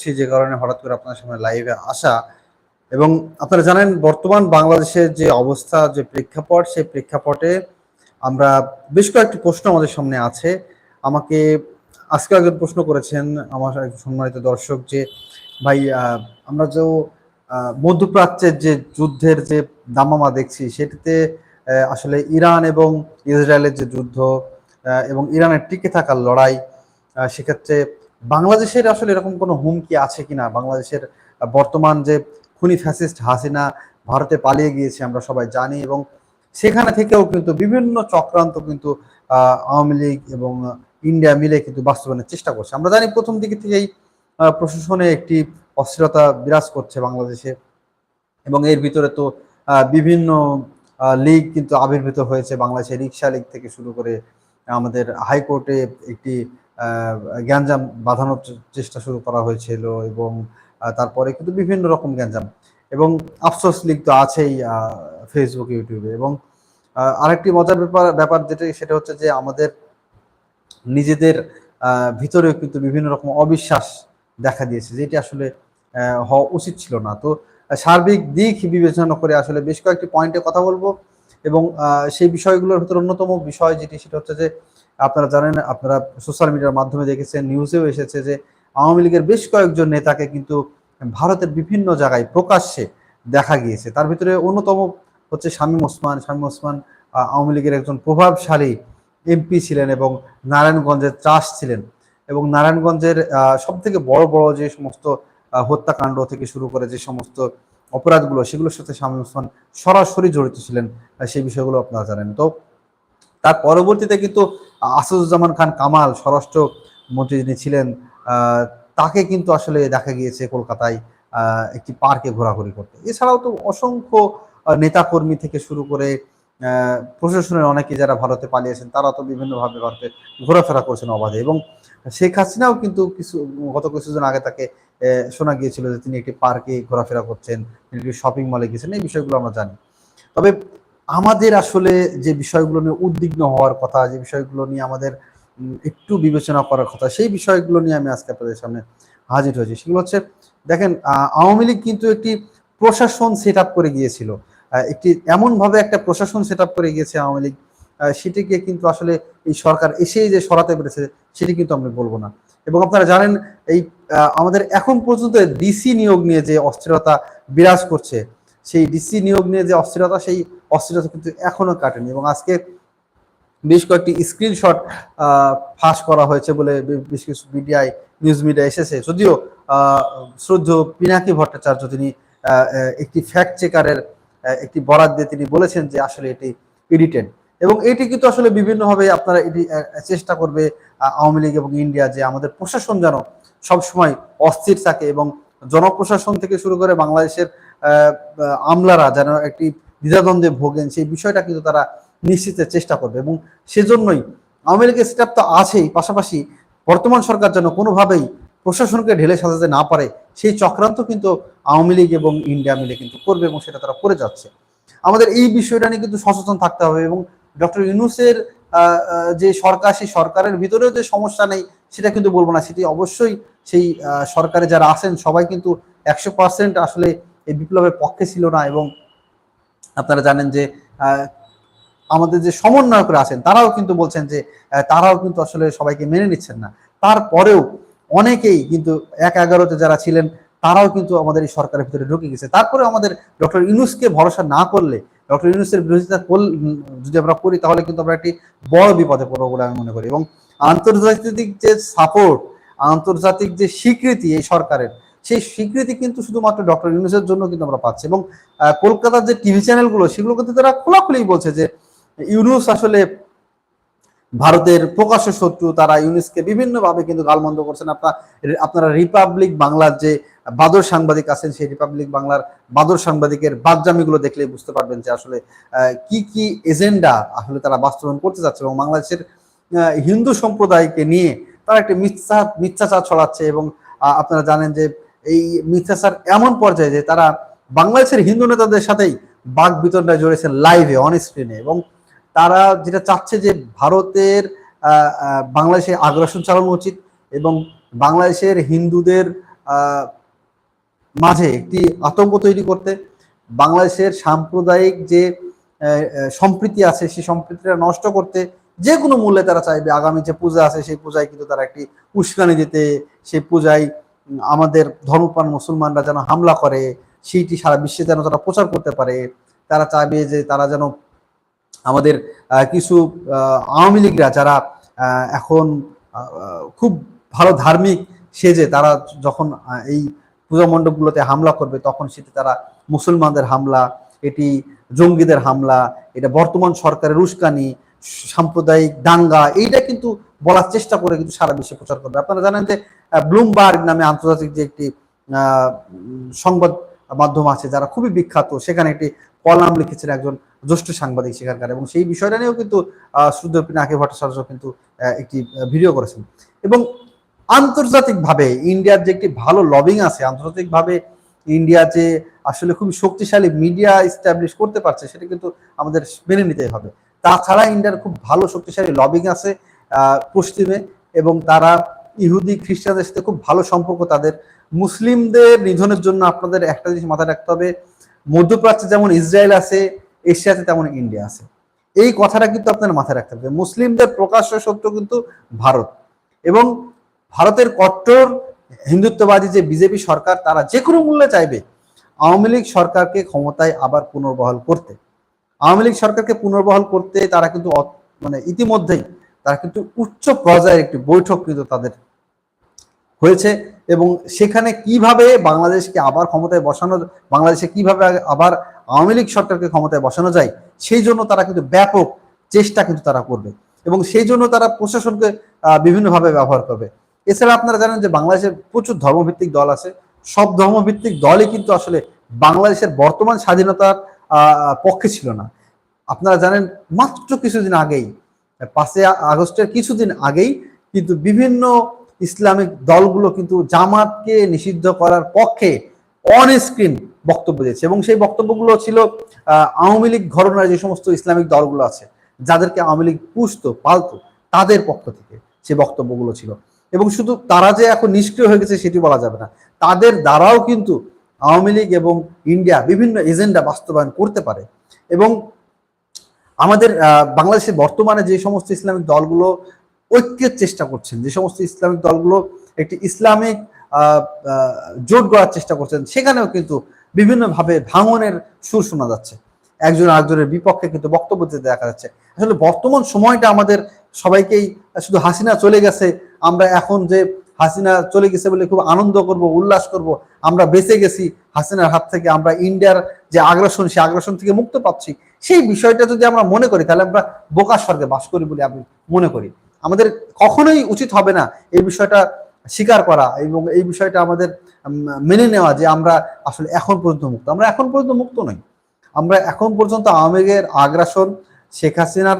করছি যে কারণে হঠাৎ করে আপনার সামনে লাইভে আসা এবং আপনারা জানেন বর্তমান বাংলাদেশের যে অবস্থা, যে প্রেক্ষাপট, সেই প্রেক্ষাপটে আমরা বেশ কয়েকটি প্রশ্ন আমাদের সামনে আছে। আমাকে আজকে একজন প্রশ্ন করেছেন, আমার সম্মানিত দর্শক যে, ভাই আমরা যে মধ্যপ্রাচ্যের যে যুদ্ধের যে দামামা দেখছি, সেটিতে আসলে ইরান এবং ইসরায়েলের যে যুদ্ধ এবং ইরানের টিকে থাকার লড়াই সেক্ষেত্রে বাংলাদেশের আসলে এরকম কোনো হুমকি আছে কিনা? বাংলাদেশের বর্তমান যে খুনি ফ্যাসিস্ট হাসিনা ভারতে পালিয়ে গিয়েছে, আমরা সবাই জানি এবং সেখানে থেকেও কিন্তু বিভিন্ন চক্রান্ত কিন্তু আওয়ামী লীগ এবং ইন্ডিয়া মিলে কিন্তু বাস্তবায়নের চেষ্টা করছে। আমরা জানি প্রথম দিকে থেকেই প্রশাসনে একটি অস্থিরতা বিরাজ করছে বাংলাদেশে এবং এর ভিতরে তো বিভিন্ন লীগ কিন্তু আবির্ভূত হয়েছে বাংলাদেশে রিক্সা লীগ থেকে শুরু করে আমাদের হাইকোর্টে একটি গ্যাঞ্জাম বাঁধানোর চেষ্টা শুরু করা হয়েছিল এবং তারপরে কিন্তু বিভিন্ন রকম গ্যাঞ্জাম। এবং আফসোস লীগ তো আছেই ফেসবুক ইউটিউবে এবং আরেকটি মজার ব্যাপার ব্যাপার যেটা, সেটা হচ্ছে যে আমাদের নিজেদের ভিতরেও কিন্তু বিভিন্ন রকম অবিশ্বাস দেখা দিয়েছে, যেটি আসলে হওয়া উচিত ছিল না। তো, সার্বিক দিক বিবেচনা করে আসলে বেশ কয়েকটি পয়েন্টে কথা বলব এবং সেই বিষয়গুলোর ভিতরে অন্যতম বিষয় যেটি, সেটা হচ্ছে যে আপনারা জানেন, আপনারা সোশ্যাল মিডিয়ার মাধ্যমে দেখেছেন নিউজেও এসেছে যে আওয়ামী লীগের বেশ কয়েকজন নেতাকে কিন্তু ভারতের বিভিন্ন জায়গায় প্রকাশ্যে দেখা গিয়েছে। তার ভিতরে অন্যতম হচ্ছে শামীম ওসমান। শামীম ওসমান আওয়ামী লীগের একজন প্রভাবশালী এমপি ছিলেন এবং নারায়ণগঞ্জের চাষ ছিলেন এবং নারায়ণগঞ্জের সব থেকে বড় বড় যে সমস্ত হত্যাকাণ্ড থেকে শুরু করে যে সমস্ত অপরাধগুলো, সেগুলোর সাথে শামীম ওসমান সরাসরি জড়িত ছিলেন সেই বিষয়গুলো আপনারা জানেন। তো তার পরবর্তীতে কিন্তু আসাদুজ্জামান খান কামাল স্বরাষ্ট্র মন্ত্রী যিনি ছিলেন তাকে কিন্তু আসলে দেখা গিয়েছে কলকাতায় একটি পার্কে ঘোরাঘুরি করতে। এছাড়াও তো অসংখ্য নেতাকর্মী থেকে শুরু করে প্রশাসনের অনেকে যারা ভারতে পালিয়েছেন তারা তো বিভিন্নভাবে ভারতে ঘোরাফেরা করছেন অবাধে। এবং শেখ হাসিনাও কিন্তু কিছু, গত কিছুদিন আগে তাকে শোনা গিয়েছিল যে তিনি একটি পার্কে ঘোরাফেরা করছেন, তিনি একটি শপিং মলে গেছেন এই বিষয়গুলো আমরা জানি। তবে আমাদের আসলে যে বিষয়গুলো নিয়ে উদ্বিগ্ন হওয়ার কথা, যে বিষয়গুলো নিয়ে আমাদের একটু বিবেচনা করার কথা, সেই বিষয়গুলো নিয়ে আমি আজকে আপনাদের সামনে হাজির হয়েছি। সেগুলো হচ্ছে, দেখেন আওয়ামী লীগ কিন্তু একটি প্রশাসন সেট করে গিয়েছিল। একটি এমনভাবে একটা প্রশাসন সেট করে গিয়েছে আওয়ামী লীগ সেটিকে কিন্তু আসলে এই সরকার এসেই যে সরাতে পেরেছে, সেটি কিন্তু আমি বলব না। এবং আপনারা জানেন, এই আমাদের এখন পর্যন্ত ডিসি নিয়োগ নিয়ে যে অস্থিরতা বিরাজ করছে, সেই ডিসি নিয়োগ নিয়ে যে অস্থিরতা, সেই অস্থিরতা কিন্তু এখনও কাটেনি এবং আজকে বেশ কয়েকটি স্ক্রিনশট ফাঁস করা হয়েছে বলে বেশ কিছু মিডিয়ায় নিউজ মিডিয়া এসেছে। যদিও আহ, শ্রদ্ধেয় পিনাকি ভট্টাচার্য তিনি একটি ফ্যাক্ট চেকারের একটি বরাদ দিয়ে তিনি বলেছেন যে আসলে এটি এডিটেড এবং এটি কিন্তু আসলে বিভিন্নভাবে আপনারা এটি চেষ্টা করবে আওয়ামী লীগ এবং ইন্ডিয়া যে আমাদের প্রশাসন যেন সবসময় অস্থির থাকে এবং জনপ্রশাসন থেকে শুরু করে বাংলাদেশের আমলারা যেন একটি দ্বিধাদ্বন্দ্বে ভোগেন, সেই বিষয়টা কিন্তু তারা নিশ্চিতের চেষ্টা করবে এবং সেজন্যই আওয়ামী লীগের স্টাফ তো আছেই, পাশাপাশি বর্তমান সরকার যেন কোনোভাবেই প্রশাসনকে ঢেলে সাজাতে না পারে, সেই চক্রান্ত কিন্তু আওয়ামী লীগ এবং ইন্ডিয়া মিলে কিন্তু করবে এবং সেটা তারা করে যাচ্ছে। আমাদের এই বিষয়টা নিয়ে কিন্তু সচেতন থাকতে হবে এবং ডক্টর ইউনুসের যে সরকার, সেই সরকারের ভিতরেও যে সমস্যা নেই, সেটা কিন্তু বলব না, সেটি অবশ্যই সেই সরকারে যারা আছেন সবাই কিন্তু একশো পার্সেন্ট আসলে এই বিপ্লবের পক্ষে ছিল না এবং আপনারা জানেন যে আমাদের যে সমন্বয়করা আছেন, তারাও কিন্তু বলছেন যে তারাও কিন্তু আসলে সবাইকে মেনে নিচ্ছেন না। তারপরেও অনেকেই কিন্তু এক এগারোতে যারা ছিলেন, তারাও কিন্তু আমাদের এই সরকারের ভিতরে ঢুকে গেছে। তারপরে আমাদের ডক্টর ইউনুসকে ভরসা না করলে, ডক্টর ইউনুসের বিরোধিতা যদি আমরা করি, তাহলে কিন্তু আমরা একটি বড় বিপদে পড়ব বলে আমি মনে করি। এবং আন্তর্জাতিক যে সাপোর্ট আন্তর্জাতিক যে স্বীকৃতি এই সরকারের সেই স্বীকৃতি কিন্তু শুধুমাত্র ডক্টর ইউনুসের জন্য কিন্তু আমরা পাচ্ছি। এবং কলকাতার যে টিভি চ্যানেলগুলো, সেগুলো কিন্তু তারা খোলাখুলি বলছে যে ইউনুস আসলে ভারতের প্রকাশ্য শত্রু, তারা ইউনুসকে বিভিন্নভাবে কিন্তু গালমন্দ করছেন। আপনার, আপনারা রিপাবলিক বাংলার যে বাদর সাংবাদিক আছেন, সেই রিপাবলিক বাংলার বাদর সাংবাদিকের বাদজামিগুলো দেখলে বুঝতে পারবেন যে আসলে কি কি এজেন্ডা আসলে তারা বাস্তবায়ন করতে যাচ্ছে এবং বাংলাদেশের হিন্দু সম্প্রদায়কে নিয়ে তারা একটা মিথ্যা, মিথ্যাচার ছড়াচ্ছে এবং আপনারা জানেন যে এই মিথ্যাচার এমন পর্যায়ে যে তারা বাংলাদেশের হিন্দু নেতাদের সাথেই বাক বিতণ্ডায় জড়িয়েছেন লাইভে অন স্ক্রিনে এবং তারা যেটা চাচ্ছে যে ভারতের বাংলাদেশে আগ্রাসন চালানো উচিত এবং বাংলাদেশের হিন্দুদের মাঝে একটি আতঙ্ক তৈরি করতে বাংলাদেশের সাম্প্রদায়িক যে সম্প্রীতি আছে সেই সম্প্রীতিটা নষ্ট করতে যে কোনো মূল্যে তারা চাইবে। আগামী যে পূজা আছে সেই পূজায় কিন্তু তারা একটি উস্কানি দিতে, সেই পূজায় আমাদের ধর্মপ্রাণ মুসলমানরা যেন হামলা করে, সেইটি সারা বিশ্বে যেন তারা প্রচার করতে পারে, তারা চাইবে যে তারা যেন আমাদের কিছু আওয়ামী লীগরা যারা এখন খুব ভালো ধার্মিক সেজে তারা যখন এই পূজা মণ্ডপগুলোতে হামলা করবে, তখন সেটি তারা মুসলমানদের হামলা, এটি জঙ্গিদের হামলা, এটা বর্তমান সরকারের উস্কানি, সাম্প্রদায়িক দাঙ্গা, এইটা কিন্তু বলার চেষ্টা করে কিন্তু সারা বিশ্বে প্রচার করবে। আপনারা জানেন যে ব্লুমবার্গ নামে আন্তর্জাতিক যে একটি সংবাদ মাধ্যম আছে, যারা খুবই বিখ্যাত, সেখানে একটি কলাম লিখেছেন একজন জ্যেষ্ঠ সাংবাদিক সেখানকার এবং সেই বিষয়টা নিয়েও কিন্তু সুদীপ পিনাকি ভট্টাচার্য কিন্তু একটি ভিডিও করেছেন। এবং আন্তর্জাতিকভাবে ইন্ডিয়ার যে একটি ভালো লবিং আছে, আন্তর্জাতিকভাবে ইন্ডিয়া যে আসলে খুবই শক্তিশালী মিডিয়া ইস্টাবলিশ করতে পারছে, সেটা কিন্তু আমাদের মেনে নিতেই হবে। তাছাড়া ইন্ডিয়ার খুব ভালো শক্তিশালী লবিং আছে পশ্চিমে এবং তারা ইহুদি, খ্রিস্টানদের সাথে খুব ভালো সম্পর্ক তাদের। মুসলিমদের নিধনের জন্য আপনাদের একটা জিনিস মাথায় রাখতে হবে, মধ্যপ্রাচ্যে যেমন ইসরায়েল আছে, এশিয়াতে তেমন ইন্ডিয়া আছে। এই কথাটা কিন্তু আপনার মাথায় রাখতে হবে। মুসলিমদের প্রকাশ্য শত্রু কিন্তু ভারত। এবং ভারতের কট্টর, হিন্দুত্ববাদী যে বিজেপি সরকার, তারা যে কোনো মূল্যে চাইবে আওয়ামী লীগ সরকারকে ক্ষমতায় আবার পুনর্বহাল করতে। আওয়ামী লীগ সরকারকে পুনর্বহাল করতে তারা কিন্তু মানে ইতিমধ্যেই তারা কিন্তু উচ্চ পর্যায়ের একটি বৈঠক কিন্তু তাদের হয়েছে এবং সেখানে কীভাবে বাংলাদেশকে আবার ক্ষমতায় বসানো, বাংলাদেশে কীভাবে আবার আওয়ামী লীগ সরকারকে ক্ষমতায় বসানো যায়, সেই জন্য তারা কিন্তু ব্যাপক চেষ্টা কিন্তু তারা করবে এবং সেই জন্য তারা প্রশাসনকে বিভিন্নভাবে ব্যবহার করবে। এছাড়া আপনারা জানেন যে বাংলাদেশের প্রচুর ধর্মভিত্তিক দল আছে। সব ধর্মভিত্তিক দলই কিন্তু আসলে বাংলাদেশের বর্তমান স্বাধীনতার পক্ষে ছিল না। আপনারা জানেন মাত্র কিছুদিন আগেই, পাঁচই আগস্টের কিছুদিন আগেই কিন্তু বিভিন্ন ইসলামিক দলগুলো কিন্তু জামাতকে নিষিদ্ধ করার পক্ষে অন স্ক্রিন বক্তব্য দিয়েছে এবং সেই বক্তব্যগুলো ছিল আওয়ামী লীগ ঘরনার যে সমস্ত ইসলামিক দলগুলো আছে, যাদেরকে আওয়ামী লীগ পুষত, পালতো, তাদের পক্ষ থেকে সে বক্তব্যগুলো ছিল। এবং শুধু তারা যে এখন নিষ্ক্রিয় হয়ে গেছে সেটি বলা যাবে না, তাদের দ্বারাও কিন্তু আওয়ামী লীগ এবং ইন্ডিয়া বিভিন্ন এজেন্ডা বাস্তবায়ন করতে পারে। এবং আমাদের বাংলাদেশে বর্তমানে যে সমস্ত ইসলামিক দলগুলো ঐক্যের চেষ্টা করছেন। যে সমস্ত ইসলামিক দলগুলো একটি ইসলামিক জোট গড়ার চেষ্টা করছেন, সেখানেও কিন্তু বিভিন্নভাবে ভাঙনের সুর শোনা যাচ্ছে। একজন আরেকজনের বিপক্ষে কিন্তু বক্তব্য দিতে দেখা যাচ্ছে। আসলে বর্তমান সময়টা আমাদের সবাইকেই শুধু হাসিনা চলে গেছে, আমরা এখন যে হাসিনা চলে গেছে বলে খুব আনন্দ করব, উল্লাস করব, আমরা বেঁচে গেছি হাসিনার হাত থেকে, আমরা ইন্ডিয়ার যে আগ্রাসন, সেই আগ্রাসন থেকে মুক্ত পাচ্ছি। সেই বিষয়টা যদি আমরা মনে করি, তাহলে আমরা বোকা স্বর্গে বাস করি বলে আমি মনে করি। আমাদের কখনোই উচিত হবে না এই বিষয়টা স্বীকার করা এবং এই বিষয়টা আমাদের মেনে নেওয়া যে আমরা আসলে এখন পর্যন্ত মুক্ত। আমরা এখন পর্যন্ত মুক্ত নই। আমরা এখন পর্যন্ত আওয়ামী লীগের আগ্রাসন, শেখ হাসিনার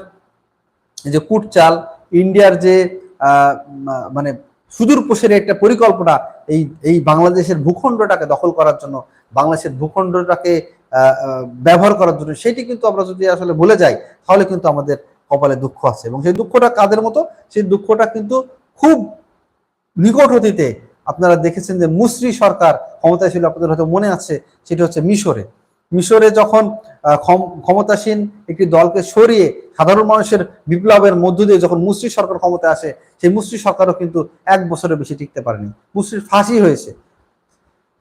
যে কুটচাল, ইন্ডিয়ার যে মানে সুদূর প্রসারী একটা পরিকল্পনা, এই এই বাংলাদেশের ভূখণ্ডটাকে দখল করার জন্য, বাংলাদেশের ভূখণ্ডটাকে ব্যবহার করার জন্য, সেটি কিন্তু আমরা যদি আসলে বলে যাই, তাহলে কিন্তু আমাদের কপালে দুঃখ আছে এবং সেই দুঃখটা কাদের মতো? সেই দুঃখটা কিন্তু খুব নিকট অতীতে আপনারা দেখেছেন যে মুসরি সরকার ক্ষমতায় ছিল আপনাদের হয়তো মনে আছে, সেটি হচ্ছে মিশরে। মিশরে যখন ক্ষম- ক্ষমতাসীন একটি দলকে সরিয়ে সাধারণ মানুষের বিপ্লবের মধ্য দিয়ে যখন মুসরি সরকার ক্ষমতায় আসে, সেই মুসরি সরকারও কিন্তু এক বছরের বেশি টিকতে পারেনি। মুসরির ফাঁসি হয়েছে।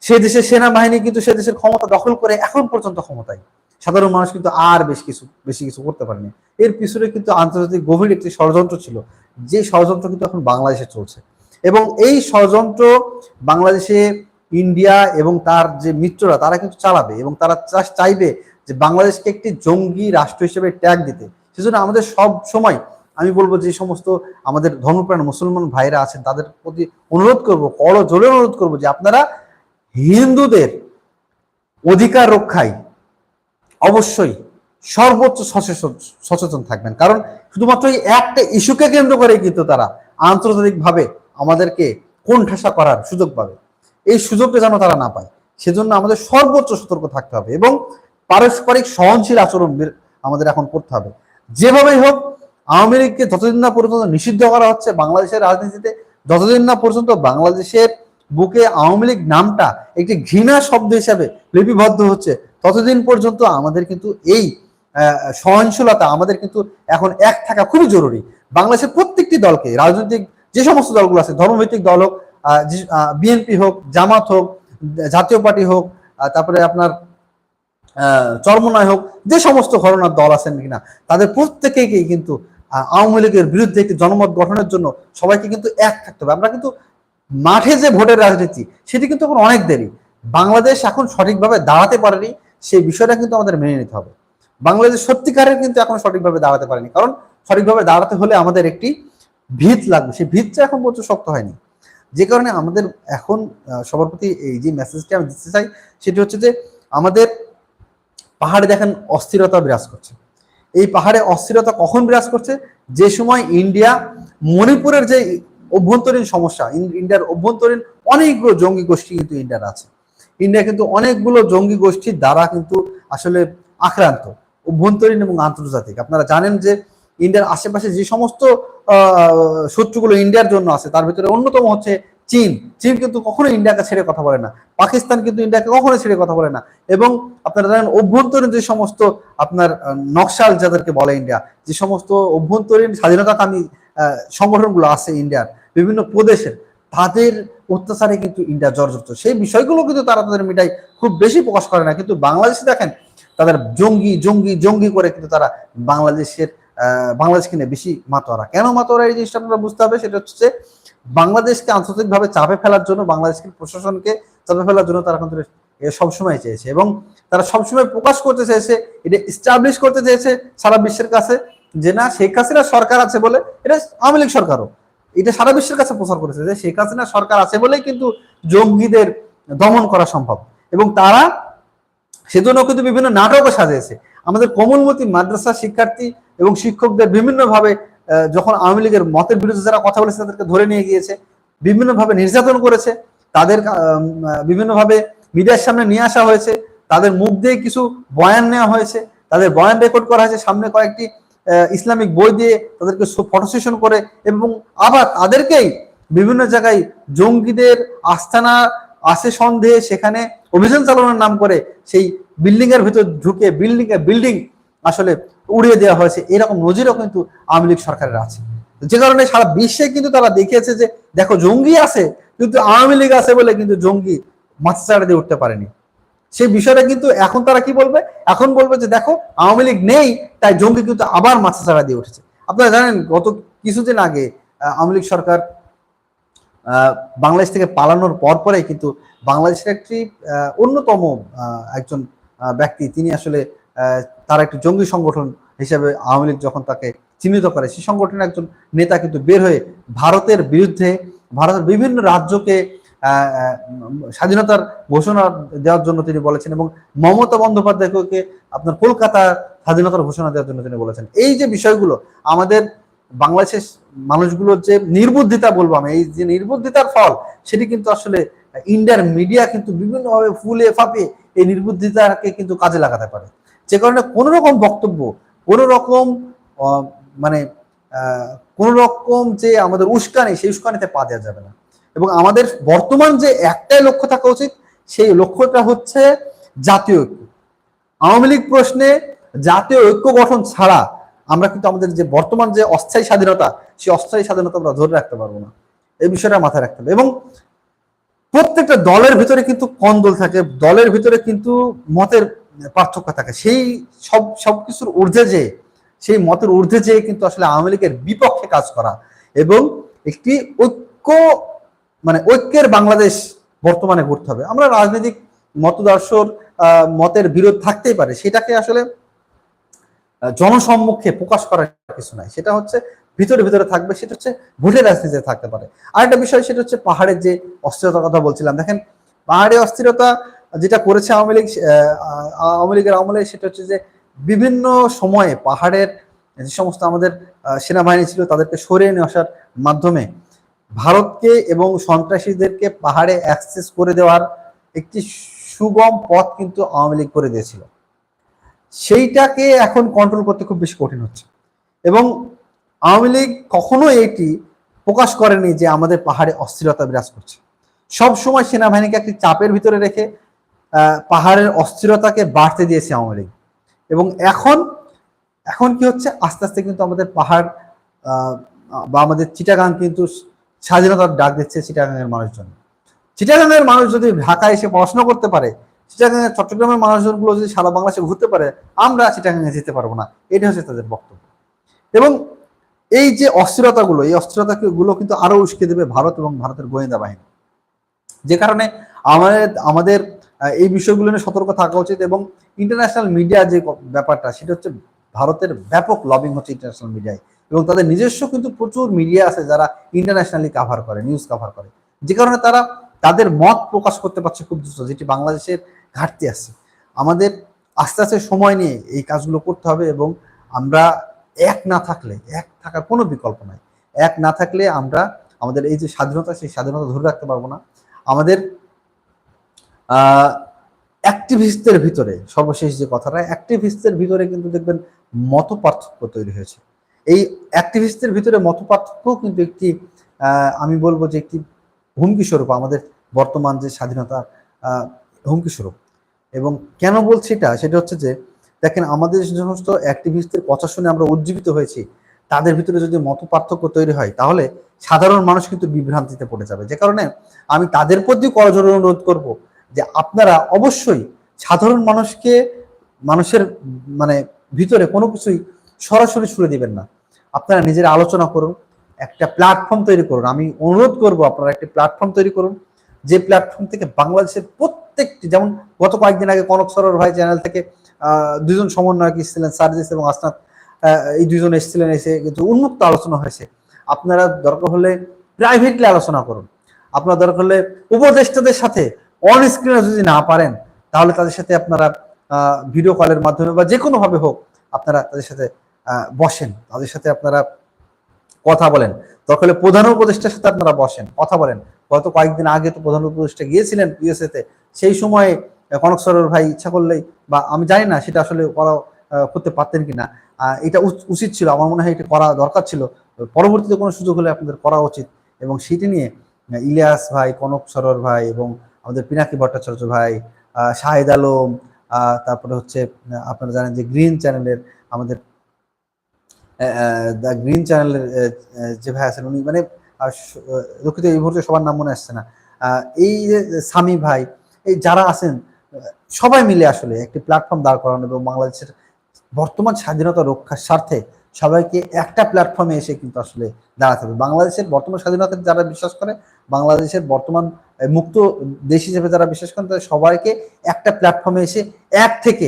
সে দেশের সেনাবাহিনী কিন্তু সে দেশের ক্ষমতা দখল করে এখন পর্যন্ত ক্ষমতায়। সাধারণ মানুষ কিন্তু আর বেশ কিছু, বেশি কিছু করতে পারেনি। এর পিছনে কিন্তু আন্তর্জাতিক গভীর একটি ষড়যন্ত্র ছিল, যে ষড়যন্ত্র কিন্তু এখন বাংলাদেশে চলছে। এবং এই ষড়যন্ত্র বাংলাদেশে, ইন্ডিয়া এবং তার যে মিত্ররা, তারা কিন্তু চালাবে এবং তারা চাইবে যে বাংলাদেশকে একটি জঙ্গি রাষ্ট্র হিসেবে ট্যাগ দিতে। সেজন্য আমাদের সব সময় আমি বলব যে সমস্ত আমাদের ধর্মপ্রাণ মুসলমান ভাইরা আছেন, তাদের প্রতি অনুরোধ করব বড় জোরে অনুরোধ করব যে, আপনারা হিন্দুদের অধিকার রক্ষায় অবশ্যই সর্বোচ্চ সচেতন থাকবেন। কারণ শুধুমাত্র এই একটা ইস্যুকে কেন্দ্র করে কিন্তু তারা আন্তর্জাতিকভাবে আমাদেরকে কোণঠাসা করার সুযোগ পাবে। এই সুযোগটা যেন তারা না পায়, সেজন্য আমাদের সর্বোচ্চ সতর্ক থাকতে হবে এবং পারস্পরিক সহনশীল আচরণ আমাদের এখন করতে হবে। যেভাবেই হোক, আওয়ামী লীগকে যতদিন না পর্যন্ত নিষিদ্ধ করা হচ্ছে, বাংলাদেশের রাজনীতিতে যতদিন না পর্যন্ত বাংলাদেশের বুকে আওয়ামী লীগ নামটা একটি ঘৃণা শব্দ হিসাবে লিপিবদ্ধ হচ্ছে। ততদিন পর্যন্ত আমাদের কিন্তু এই সহনশীলতা আমাদের কিন্তু এখন এক থাকা খুবই জরুরি। বাংলাদেশের প্রত্যেকটি দলকে, রাজনৈতিক যে সমস্ত দলগুলো আছে, ধর্মভিত্তিক দল হোক বিএনপি হোক, জামাত হোক, জাতীয় পার্টি হোক তারপরে আপনার চরমনায় হোক, যে সমস্ত ঘটনার দল আছেন কিনা, তাদের প্রত্যেকেই কিন্তু আওয়ামী লীগের বিরুদ্ধে একটি জনমত গঠনের জন্য সবাইকে কিন্তু এক থাকতে হবে। আমরা কিন্তু মাঠে যে ভোটের রাজনীতি, সেটি কিন্তু এখন অনেক দেরি। বাংলাদেশ এখন সঠিকভাবে দাঁড়াতে পারেনি, সেই বিষয়টা কিন্তু আমাদের মেনে নিতে হবে। বাংলাদেশ সত্যিকারের কিন্তু এখন সঠিকভাবে দাঁড়াতে পারেনি, কারণ সঠিকভাবে দাঁড়াতে হলে আমাদের একটি ভিত লাগবে। সেই ভিতটা এখন পর্যন্ত শক্ত হয়নি। যে কারণে আমাদের এখন সবার প্রতি এই যে মেসেজটি আমি দিতে চাই, সেটি হচ্ছে যে আমাদের পাহাড়ে দেখেন অস্থিরতা বিরাজ করছে। এই পাহাড়ে অস্থিরতা কখন বিরাজ করছে? যে সময় ইন্ডিয়া মণিপুরের যে অভ্যন্তরীণ সমস্যা ইন্ডিয়ার অভ্যন্তরীণ অনেকগুলো জঙ্গি গোষ্ঠী কিন্তু ইন্ডিয়ার আছে। ইন্ডিয়া কিন্তু অনেকগুলো জঙ্গি গোষ্ঠীর দ্বারা কিন্তু আসলে আক্রান্ত, অভ্যন্তরীণ এবং আন্তর্জাতিক। আপনারা জানেন যে ইন্ডিয়ার আশেপাশে যে সমস্ত শত্রুগুলো ইন্ডিয়ার জন্য আছে, তার ভিতরে অন্যতম হচ্ছে চীন। চীন কিন্তু কখনো ইন্ডিয়াকে ছেড়ে কথা বলে না। পাকিস্তান কিন্তু ইন্ডিয়াকে কখনো ছেড়ে কথা বলে না। এবং আপনারা জানেন অভ্যন্তরীণ যে সমস্ত আপনার নকশাল যাদেরকে বলে ইন্ডিয়া, যে সমস্ত অভ্যন্তরীণ স্বাধীনতাকামী সংগঠনগুলো আছে ইন্ডিয়ার বিভিন্ন প্রদেশের তাদের অত্যাচারে কিন্তু ইন্ডিয়া জর্জরিত। সেই বিষয়গুলো কিন্তু তারা তাদের মিটাই খুব বেশি প্রকাশ করে না। কিন্তু বাংলাদেশে দেখেন, তাদের জঙ্গি জঙ্গি জঙ্গি করে কিন্তু তারা বাংলাদেশের বাংলাদেশকে নিয়ে বেশি মাতোয়ারা। কেন মাতোয়ারা এই জিনিসটা আপনারা বুঝতে হবে? সেটা হচ্ছে বাংলাদেশকে আন্তর্জাতিকভাবে চাপে ফেলার জন্য বাংলাদেশকে প্রশাসনকে চাপে ফেলার জন্য তারা কিন্তু সবসময় চেয়েছে এবং তারা সবসময় প্রকাশ করতে চেয়েছে, এটা স্টাবলিশ করতে চেয়েছে সারা বিশ্বের কাছে যে না, শেখ হাসিনা সরকার আছে বলে এটা আওয়ামী লীগ সরকারও। এটা সারা বিশ্বের কাছে প্রচার করেছে যে শেখ হাসিনা সরকার আছে বলেই কিন্তু জঙ্গিদের দমন করা সম্ভব। এবং তারা সেজন্য কিন্তু বিভিন্ন নাটকও সাজিয়েছে। আমাদের কোমলমতি মাদ্রাসা শিক্ষার্থী এবং শিক্ষকদের বিভিন্নভাবে যখন আওয়ামী লীগের মতের বিরুদ্ধে যারা কথা বলেছে তাদেরকে ধরে নিয়ে গিয়েছে, বিভিন্নভাবে নির্যাতন করেছে, তাদের বিভিন্নভাবে মিডিয়ার সামনে নিয়ে আসা হয়েছে, তাদের মুখ দিয়ে কিছু বয়ান নেওয়া হয়েছে, তাদের বয়ান রেকর্ড করা হয়েছে, সামনে কয়েকটি ইসলামিক বই দিয়ে তাদেরকে ফটো সেশন করে এবং আবার তাদেরকেই বিভিন্ন জায়গায় জঙ্গিদের আস্তানা, আসে সন্দেহে সেখানে অভিযান চালানোর নাম করে সেই বিল্ডিং এর ভিতর ঢুকে বিল্ডিং বিল্ডিং আসলে উড়িয়ে দেওয়া হয়েছে। এরকম নজিরও কিন্তু আওয়ামী লীগ সরকারের আছে। যে কারণে সারা বিশ্বে কিন্তু তারা দেখিয়েছে যে, দেখো জঙ্গি আছে, কিন্তু আওয়ামী লীগ আছে বলে কিন্তু জঙ্গি মাথা চাড়া দিয়ে উঠতে পারেনি। সেই বিষয়টা কিন্তু এখন তারা কি বলবে? এখন বলবে যে দেখো, আওয়ামী লীগ নেই, তাই জঙ্গি কিন্তু আবার মাথা চাড়া দিয়ে উঠেছে। আপনারা জানেন, গত কিছুদিন আগে আওয়ামী লীগ সরকার বাংলাদেশ থেকে পালানোর পর পরে কিন্তু বাংলাদেশের একটি অন্যতম একজন ব্যক্তি, তিনি আসলে তার একটি জঙ্গি সংগঠন হিসেবে আওয়ামী লীগ যখন তাকে চিহ্নিত করে, সেই সংগঠনের একজন নেতা কিন্তু বের হয়ে ভারতের বিরুদ্ধে, ভারতের বিভিন্ন রাজ্যকে স্বাধীনতার ঘোষণা দেওয়ার জন্য তিনি বলেছেন এবং মমতা বন্দ্যোপাধ্যায়কে আপনার কলকাতা স্বাধীনতার ঘোষণা দেওয়ার জন্য তিনি বলেছেন। এই যে বিষয়গুলো, আমাদের বাংলাদেশের মানুষগুলোর যে নির্বুদ্ধিতা বলব আমি, এই যে নির্বুদ্ধিতার ফল, সেটি কিন্তু আসলে ইন্ডিয়ার মিডিয়া কিন্তু বিভিন্নভাবে ফুলে ফাঁপে এই নির্বুদ্ধিতাকে কিন্তু কাজে লাগাতে পারে। যে কারণে কোনো রকম বক্তব্য কোনো রকম মানে কোনো রকম যে আমাদের উস্কানি, সেই উস্কানিতে পা দেওয়া যাবে না। এবং আমাদের বর্তমান যে একটাই লক্ষ্য থাকা উচিত, সেই লক্ষ্যটা হচ্ছে জাতীয় ঐক্য। আওয়ামী লীগ প্রশ্নে জাতীয় ঐক্য গঠন ছাড়া আমরা কিন্তু আমাদের যে বর্তমান যে অস্থায়ী স্বাধীনতা, সেই অস্থায়ী স্বাধীনতা আমরা ধরে রাখতে পারব না। এই বিষয়টা মাথায় রাখতে হবে। এবং প্রত্যেকটা দলের ভিতরে কিন্তু কন্দল থাকে, দলের ভিতরে কিন্তু মতের পার্থক্য থাকে। সেই সব সবকিছুর ঊর্ধ্বে যে, সেই মতের ঊর্ধ্বে যে কিন্তু আসলে আওয়ামী লীগের বিপক্ষে কাজ করা এবং একটি ঐক্য মানে ঐক্যের বাংলাদেশ বর্তমানে গড়তে হবে। আমরা রাজনৈতিক মতদর্শর মতের বিরোধ থাকতেই পারে, সেটাকে আসলে জনসম্মুখে প্রকাশ করার কিছু নাই। সেটা হচ্ছে ভিতরে ভিতরে থাকবে, সেটা হচ্ছে ভোটের রাজনীতিতে থাকতে পারে। আরেকটা বিষয়, সেটা হচ্ছে পাহাড়ের যে অস্থিরতার কথা বলছিলাম। দেখেন, পাহাড়ে অস্থিরতা যেটা করেছে আওয়ামী লীগ আওয়ামী লীগের আমলে, সেটা হচ্ছে যে বিভিন্ন সময়ে পাহাড়ের যে সমস্ত আমাদের সেনাবাহিনী ছিল, তাদেরকে সরিয়ে নিয়ে আসার মাধ্যমে ভারতকে এবং সন্ত্রাসীদেরকে পাহাড়ে অ্যাক্সেস করে দেওয়ার একটি সুগম পথ কিন্তু আওয়ামী লীগ করে দিয়েছিল। সেইটাকে এখন কন্ট্রোল করতে খুব বেশি কঠিন হচ্ছে। এবং আওয়ামী লীগ কখনো এটি প্রকাশ করেনি যে আমাদের পাহাড়ে অস্থিরতা বিরাজ করছে। সব সময় সেনাবাহিনীকে একটি চাপের ভিতরে রেখে পাহাড়ের অস্থিরতাকে বাড়তে দিয়েছে আওয়ামী লীগ। এবং এখন এখন কি হচ্ছে? আস্তে আস্তে কিন্তু আমাদের পাহাড় বা আমাদের চিটাগাং কিন্তু স্বাধীনতার ডাক দিচ্ছে চিটাগাংয়ের মানুষজন। চিটাগাংয়ের মানুষ যদি ঢাকায় এসে পড়াশোনা করতে পারে, চিটাগাংয়ের চট্টগ্রামের মানুষজনগুলো যদি সারা বাংলাদেশে ঘুরতে পারে, আমরা চিটাগাংয়ে যেতে পারব না। এটা হচ্ছে তাদের বক্তব্য। এবং এই যে অস্থিরতাগুলো, এই অস্থিরতাগুলো কিন্তু আরও উস্কে দেবে ভারত এবং ভারতের গোয়েন্দা বাহিনী। যে কারণে আমাদের আমাদের এই বিষয়গুলো নিয়ে সতর্ক থাকা উচিত এবং ইন্টারন্যাশনাল মিডিয়া যে ব্যাপারটা, সেটা হচ্ছে ভারতের ব্যাপক লবিং হচ্ছে ইন্টারন্যাশনাল মিডিয়ায় এবং তাদের নিজস্ব কিন্তু প্রচুর মিডিয়া আছে যারা ইন্টারন্যাশনালি কাভার করে নিউজ কাভার করে। যে কারণে তারা তাদের মত প্রকাশ করতে পারছে খুব দ্রুত, যেটি বাংলাদেশের ঘাটতি আছে। আমাদের আস্তে আস্তে সময় নিয়ে এই কাজগুলো করতে হবে এবং আমরা এক না থাকলে, এক থাকার কোনো বিকল্প নাই। এক না থাকলে আমরা আমাদের এই যে স্বাধীনতা, সেই স্বাধীনতা ধরে রাখতে পারব না। আমাদের অ্যাক্টিভিস্টদের ভিতরে সর্বশেষ যে কথাটা অ্যাক্টিভিস্টদের ভিতরে কিন্তু দেখবেন মত পার্থক্য তৈরি হয়েছে। এই অ্যাক্টিভিস্টদের ভিতরে মত কিন্তু একটি আমি বলব যে একটি হুমকি স্বরূপ আমাদের বর্তমান যে স্বাধীনতার আহ, হুমকি স্বরূপ। এবং কেন বলছি এটা? সেটা হচ্ছে যে দেখেন আমাদের যে সমস্ত অ্যাক্টিভিস্টদের কথা শুনে আমরা উজ্জীবিত হয়েছি তাদের ভিতরে যদি মত পার্থক্য তৈরি হয় তাহলে সাধারণ মানুষ কিন্তু বিভ্রান্তিতে পড়ে যাবে। যে কারণে আমি তাদের প্রতি করজোর অনুরোধ করব যে আপনারা অবশ্যই সাধারণ মানুষকে মানুষের মানে ভিতরে কোনো কিছুই সরাসরি ছুড়ে দিবেন না। আপনারা নিজেরা আলোচনা করুন, একটা প্ল্যাটফর্ম তৈরি করুন। আমি অনুরোধ করব আপনারা একটি প্ল্যাটফর্ম তৈরি করুন, যে প্ল্যাটফর্ম থেকে বাংলাদেশের প্রত্যেকটি, যেমন গত কয়েকদিন আগে কনক সরোর ভাই চ্যানেল থেকে দুজন সমন্বয়ক এসেছিলেন, সার্জিস এবং আসনাথ এই দুজন এসেছিলেন এসে কিন্তু উন্মুক্ত আলোচনা হয়েছে। আপনারা দরকার হলে প্রাইভেটলি আলোচনা করুন। আপনার দরকার হলে উপদেষ্টাদের সাথে অন স্ক্রিনে যদি না পারেন, তাহলে তাদের সাথে আপনারা ভিডিও কলের মাধ্যমে বা যে কোনো ভাবে হোক, আপনারা তাদের সাথে বসেন। তাদের সাথে আপনারা কথা বলেন। দরকার হলে প্রধান উপদেষ্টার সাথে আপনারা বসেন, কথা বলেন। গত কয়েকদিন আগে তো প্রধান উপদেষ্টা গিয়েছিলেন ইউএসএ তে। সেই সময়ে কনক সরোর ভাই ইচ্ছা করলেই বা আমি জানি না সেটা আসলে করা করতে পারতেন কিনা। এটা উচ- উচিত ছিল। আমার মনে হয় এটা করা দরকার ছিল। পরবর্তীতে কোনো সুযোগ হলে আপনাদের করা উচিত। এবং সেটি নিয়ে ইলিয়াস ভাই, কনক সরোর ভাই এবং আমাদের পিনাকি ভট্টাচার্য ভাই শাহেদ আলম তারপরে হচ্ছে আপনারা জানেন যে গ্রিন চ্যানেলের আমাদের দ্য গ্রিন চ্যানেলের যে ভাই আছেন, উনি মানে দুঃখিত, এই মুহূর্তে সবার নাম মনে আসছে না। এই যে সামি ভাই, এই যারা আছেন, সবাই মিলে আসলে একটি প্ল্যাটফর্ম দাঁড় করানো এবং বাংলাদেশের বর্তমান স্বাধীনতা রক্ষার স্বার্থে সবাইকে একটা প্ল্যাটফর্মে এসে কিন্তু আসলে দাঁড়াতে হবে। বাংলাদেশের বর্তমান স্বাধীনতা যারা বিশ্বাস করে, বাংলাদেশের বর্তমান মুক্ত দেশ হিসেবে যারা বিশ্বাস করেন তাদের সবাইকে একটা প্ল্যাটফর্মে এসে এক থেকে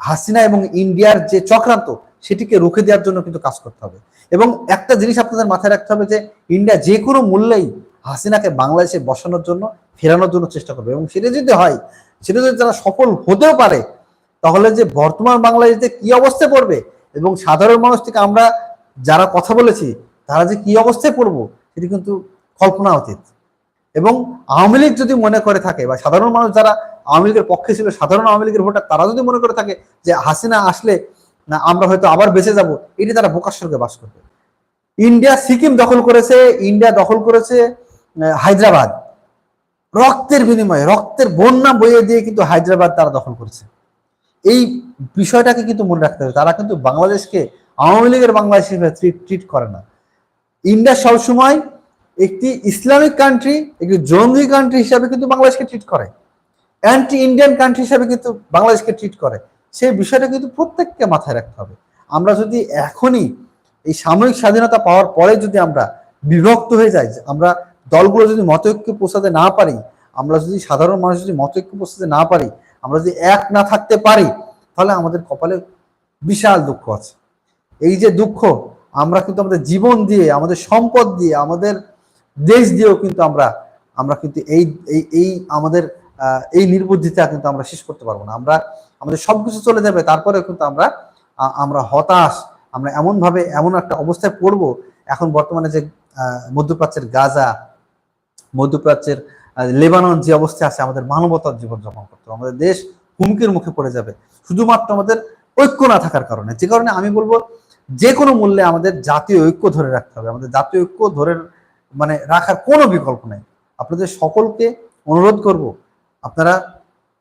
হাসিনা এবং ইন্ডিয়ার যে চক্রান্ত সেটিকে রুখে দেওয়ার জন্য কিন্তু কাজ করতে হবে। এবং একটা জিনিস আপনাদের মাথায় রাখতে হবে যে, ইন্ডিয়া যে কোনো মূল্যেই হাসিনাকে বাংলাদেশে বসানোর জন্য ফেরানোর জন্য চেষ্টা করবে। এবং সেটা যদি হয়, সেটা যদি তারা সফল হতেও পারে, তাহলে যে বর্তমান বাংলাদেশে কি অবস্থায় পড়বে এবং সাধারণ মানুষ থেকে আমরা যারা কথা বলেছি, তারা যে কি অবস্থায় পড়ব, সেটি কিন্তু কল্পনা অতীত। এবং আওয়ামী লীগ যদি মনে করে থাকে বা সাধারণ মানুষ যারা আওয়ামী লীগের পক্ষে ছিল, সাধারণ আওয়ামী লীগের ভোটার, তারা যদি মনে করে থাকে যে হাসিনা আসলে না, আমরা হয়তো আবার বেঁচে যাব, এটি তারা স্বর্গে বাস করবে। ইন্ডিয়া সিকিম দখল করেছে, ইন্ডিয়া দখল করেছে হায়দ্রাবাদ। রক্তের বিনিময়ে, রক্তের বন্যা বইয়ে দিয়ে কিন্তু হায়দ্রাবাদ তারা দখল করেছে। এই বিষয়টাকে কিন্তু মনে রাখতে হবে, তারা কিন্তু বাংলাদেশকে আওয়ামী লীগের বাংলাদেশ হিসেবে ট্রিট করে না। ইন্ডিয়া সবসময় একটি ইসলামিক কান্ট্রি একটি জঙ্গি কান্ট্রি হিসাবে কিন্তু বাংলাদেশকে ট্রিট করে। অ্যান্টি ইন্ডিয়ান কান্ট্রি হিসাবে কিন্তু বাংলাদেশকে ট্রিট করে। সেই বিষয়টা কিন্তু প্রত্যেককে মাথায় রাখতে হবে। আমরা যদি এখনই এই সাময়িক স্বাধীনতা পাওয়ার পরে যদি আমরা বিভক্ত হয়ে যাই আমরা দলগুলো যদি মতৈক্য পৌঁছাতে না পারি, আমরা যদি সাধারণ মানুষ যদি মতৈক্য পৌঁছাতে না পারি, আমরা যদি এক না থাকতে পারি, তাহলে আমাদের কপালে বিশাল দুঃখ আছে। এই যে দুঃখ, আমরা কিন্তু আমাদের জীবন দিয়ে, আমাদের সম্পদ দিয়ে, আমাদের দেশ দিয়েও কিন্তু আমরা আমরা কিন্তু এই এই আমাদের এই নির্বুদ্ধিতা কিন্তু আমরা শেষ করতে পারব না। আমরা আমাদের সবকিছু চলে যাবে তারপরে কিন্তু আমরা আমরা হতাশ, আমরা এমন ভাবে এমন একটা অবস্থায় পড়ব। এখন বর্তমানে যে মধ্যপ্রাচ্যের গাজা, মধ্যপ্রাচ্যের লেবানন যে অবস্থায় আছে, আমাদের মানবতার জীবন যাপন করতে আমাদের দেশ হুমকির মুখে পড়ে যাবে। শুধুমাত্র আমাদের ঐক্য না থাকার কারণে। যে কারণে আমি বলব, যে কোনো মূল্যে আমাদের জাতীয় ঐক্য ধরে রাখতে হবে। আমাদের জাতীয় ঐক্য ধরে মানে রাখার কোনো বিকল্প নেই। আপনাদের সকলকে অনুরোধ করব, আপনারা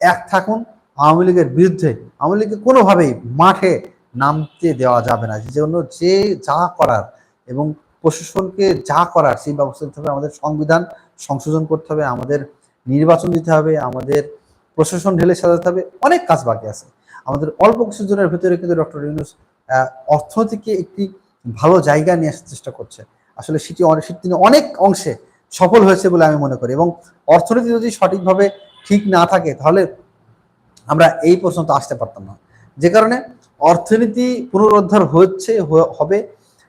এক থাকুন আওয়ামী লীগের বিরুদ্ধে, আওয়ামী লীগকে কোনোভাবেই মাঠে নামতে দেওয়া যাবে না। যে জন্য যে যা করার এবং প্রশাসনকে যা করার, সেই ব্যবস্থা নিতে হবে। আমাদের সংবিধান সংশোধন করতে হবে, আমাদের নির্বাচন দিতে হবে, আমাদের প্রশাসন ঢেলে সাজাতে হবে। অনেক কাজ বাকি আছে। আমাদের অল্প কিছু জনের ভেতরে কিন্তু ডক্টর ইউনুস অর্থনীতিকে একটি ভালো জায়গা নিয়ে আসার চেষ্টা করছে। আসলে সেটি অনেক তিনি অনেক অংশে সফল হয়েছে বলে আমি মনে করি এবং অর্থনীতি যদি সঠিকভাবে ঠিক না থাকে, তাহলে আমরা এই পর্যন্ত আসতে পারতাম না। যে কারণে অর্থনীতি পুনরুদ্ধার হচ্ছে হবে।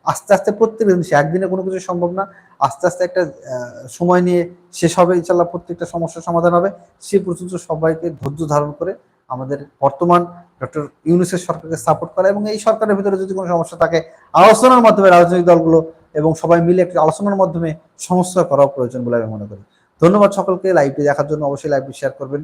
আস্তে আস্তে প্রত্যেক জিনিস একদিনে কোনো কিছু সম্ভব না। আস্তে আস্তে একটা সময় নিয়ে শেষ হবে ইনশাল্লাহ প্রত্যেকটা সমস্যার সমাধান হবে। সে পর্যন্ত সবাইকে ধৈর্য ধারণ করে আমাদের বর্তমান ডক্টর ইউনুসের সরকারকে সাপোর্ট করা এবং এই সরকারের ভিতরে যদি কোনো সমস্যা থাকে, আলোচনার মাধ্যমে রাজনৈতিক দলগুলো এবং সবাই মিলে একটি আলোচনার মাধ্যমে সমস্যা করা প্রয়োজন বলে আমি মনে করি। ধন্যবাদ সকলকে। লাইভটি দেখার জন্য অবশ্যই লাইভটি শেয়ার করবেন।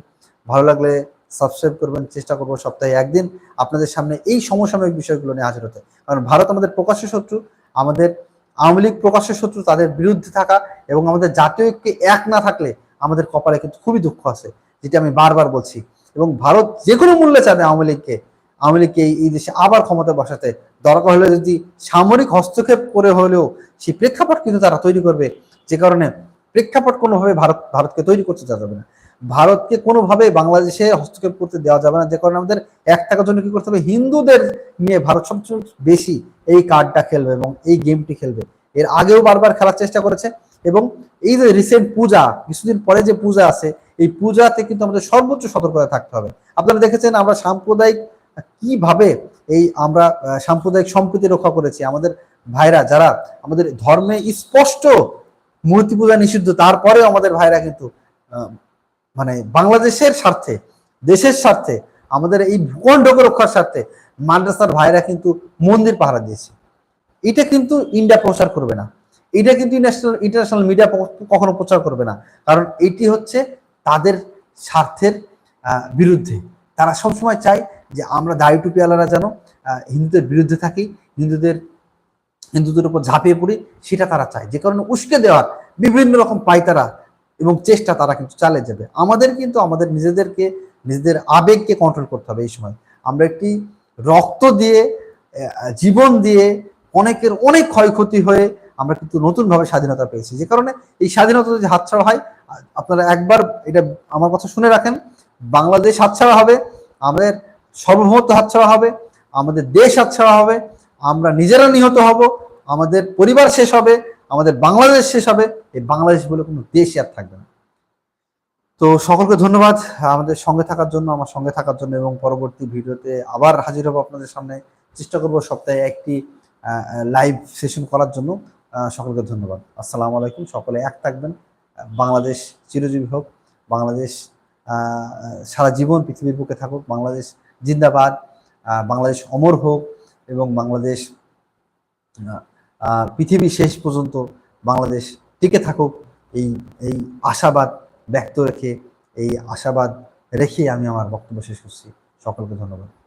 ভালো লাগলে সাবস্ক্রাইব করবেন, চেষ্টা করব সপ্তাহে একদিন আপনাদের সামনে এই সমসাময়িক বিষয়গুলো নিয়ে হাজির হতে। কারণ ভারত আমাদের প্রকাশ্য শত্রু, আমাদের আওয়ামী লীগ প্রকাশ্য শত্রু, তাদের বিরুদ্ধে থাকা এবং আমাদের জাতীয় ঐক্যে এক না থাকলে আমাদের কপালে কিন্তু খুবই দুঃখ আছে, যেটা আমি বারবার বলছি। এবং ভারত যে কোনো মূল্যে চাবে আওয়ামী লীগকে আওয়ামী লীগকে এই- দেশে আবার ক্ষমতা বসাতে, দরকার হলে যদি সামরিক হস্তক্ষেপ করে হলেও সেই প্রেক্ষাপট কিন্তু তারা তৈরি করবে, যে কারণে প্রেক্ষাপট কোনোভাবে ভারত, ভারতকে তৈরি করতে যাবে না। ভারতকে কোনোভাবে বাংলাদেশে হস্তক্ষেপ করতে দেওয়া যাবে না। যে কারণে আমাদের এক টাকার জন্য কি করতে হবে? হিন্দুদের নিয়ে ভারত সবচেয়ে বেশি এই কার্ডটা খেলবে এবং এই গেমটি খেলবে। এর আগেও বারবার খেলার চেষ্টা করেছে এবং এই যে রিসেন্ট পূজা, কিছুদিন পরে যে পূজা আছে, এই পূজাতে কিন্তু আমাদের সর্বোচ্চ সতর্কতা থাকতে হবে। আপনারা দেখেছেন আমরা সাম্প্রদায়িক, কীভাবে এই আমরা সাম্প্রদায়িক সম্প্রীতি রক্ষা করেছি। আমাদের ভাইরা যারা আমাদের ধর্মে স্পষ্ট মূর্তি পূজা নিষিদ্ধ, তারপরেও আমাদের ভাইরা কিন্তু মানে বাংলাদেশের স্বার্থে, দেশের স্বার্থে, আমাদের এই ভূখণ্ডকে রক্ষার স্বার্থে মাদ্রাসার ভাইরা কিন্তু মন্দির পাহারা দিয়েছে। এটা কিন্তু ইন্ডিয়া প্রচার করবে না। এটা কিন্তু ইন্টারন্যাশনাল ইন্টারন্যাশনাল মিডিয়া কখনো প্রচার করবে না। কারণ এটি হচ্ছে তাদের স্বার্থের বিরুদ্ধে। তারা সবসময় চায় যে আমরা দাড়ি টুপিওয়ালারা যেন হিন্দুদের বিরুদ্ধে থাকি, হিন্দুদের হিন্দুদের উপর ঝাঁপিয়ে পড়ি, সেটা তারা চায়। যে কারণে উস্কে দেওয়ার বিভিন্ন রকম পায়তারা এবং চেষ্টা তারা কিন্তু চালিয়ে যাবে। আমাদের কিন্তু আমাদের নিজেদেরকে, নিজেদের আবেগকে কন্ট্রোল করতে হবে এই সময়। আমরা একটি রক্ত দিয়ে জীবন দিয়ে অনেকের অনেক ক্ষয়ক্ষতি হয়ে আমরা কিন্তু নতুনভাবে স্বাধীনতা পেয়েছি। যে কারণে এই স্বাধীনতা যদি হাতছাড়া হয়, আপনারা একবার এটা আমার কথা শুনে রাখেন, বাংলাদেশ হাতছাড়া হবে, আমাদের সার্বভৌমত্ব হাতছাড়া হবে, আমাদের দেশ হাতছাড়া হবে, আমরা নিজেরা নিহত হব, আমাদের পরিবার শেষ হবে আমাদের বাংলাদেশ শেষ হবে, এই বাংলাদেশ বলে কোনো দেশই আর থাকবে না। তো সকলকে ধন্যবাদ আমাদের সঙ্গে থাকার জন্য, আমার সঙ্গে থাকার জন্য, এবং পরবর্তী ভিডিওতে আবার হাজির হব আপনাদের সামনে। চেষ্টা করব সপ্তাহে একটি লাইভ সেশন করার জন্য। সকলকে ধন্যবাদ। আসসালামু আলাইকুম। সকলে এক থাকবেন। বাংলাদেশ চিরজীবী হোক। বাংলাদেশ সারা জীবন পৃথিবীর বুকে থাকুক। বাংলাদেশ জিন্দাবাদ। বাংলাদেশ অমর হোক এবং বাংলাদেশ পৃথিবী শেষ পর্যন্ত বাংলাদেশ টিকে থাকুক, এই এই আশাবাদ ব্যক্ত রেখে, এই আশাবাদ রেখে আমি আমার বক্তব্য শেষ করছি। সকলকে ধন্যবাদ।